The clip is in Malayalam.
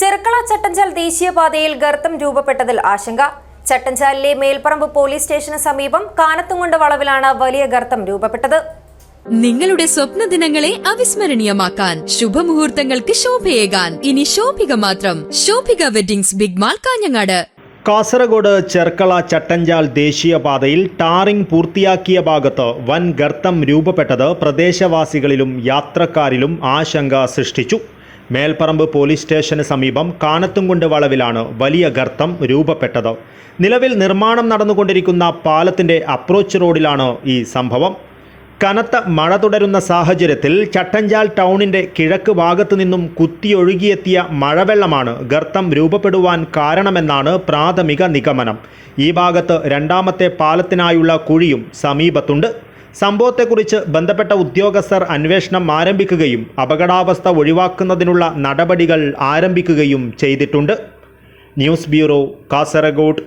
ചെറുക്കള ചട്ടഞ്ചാൽ ദേശീയപാതയിൽ ഗർത്തം രൂപപ്പെട്ടതിൽ ആശങ്ക. ചട്ടഞ്ചാലിലെ മേൽപ്പറമ്പ് പോലീസ് സ്റ്റേഷന് സമീപം കാനത്തുംകുണ്ട് വളവിലാണ് വലിയ ഗർത്തം രൂപപ്പെട്ടത്. നിങ്ങളുടെ സ്വപ്ന ദിനങ്ങളെ അവിസ്മരണീയമാക്കാൻ ശുഭമുഹൂർത്തങ്ങൾക്ക് ശോഭയേകാൻ. ഇനി ശോഭിക മാത്രം. Shobhika weddings big mall Kanhangad. Kasaragod Cherkala Chattanchal ദേശീയപാതയിൽ ടാറിംഗ് പൂർത്തിയാക്കിയ ഭാഗത്ത് വൻ ഗർത്തം രൂപപ്പെട്ടത് പ്രദേശവാസികളിലും യാത്രക്കാരിലും ആശങ്ക സൃഷ്ടിച്ചു. മേൽപ്പറമ്പ് പോലീസ് സ്റ്റേഷന് സമീപം കാനത്തുംകുണ്ട് വളവിലാണ് വലിയ ഗർത്തം രൂപപ്പെട്ടത്. നിലവിൽ നിർമ്മാണം നടന്നുകൊണ്ടിരിക്കുന്ന പാലത്തിന്റെ അപ്രോച്ച് റോഡിലാണ് ഈ സംഭവം. കനത്ത മഴ തുടരുന്ന സാഹചര്യത്തിൽ ചട്ടഞ്ചാൽ ടൗണിന്റെ കിഴക്ക് ഭാഗത്തു നിന്നും കുത്തിയൊഴുകിയെത്തിയ മഴവെള്ളമാണ് ഗർത്തം രൂപപ്പെടുവാൻ കാരണമെന്നാണ് പ്രാഥമിക നിഗമനം. ഈ ഭാഗത്ത് രണ്ടാമത്തെ പാലത്തിനായുള്ള കുഴിയും സമീപത്തുണ്ട്. സംഭവത്തെക്കുറിച്ച് ബന്ധപ്പെട്ട ഉദ്യോഗസ്ഥർ അന്വേഷണം ആരംഭിക്കുകയും അപകടാവസ്ഥ ഒഴിവാക്കുന്നതിനുള്ള നടപടികൾ ആരംഭിക്കുകയും ചെയ്തിട്ടുണ്ട്. News bureau Kasaragod.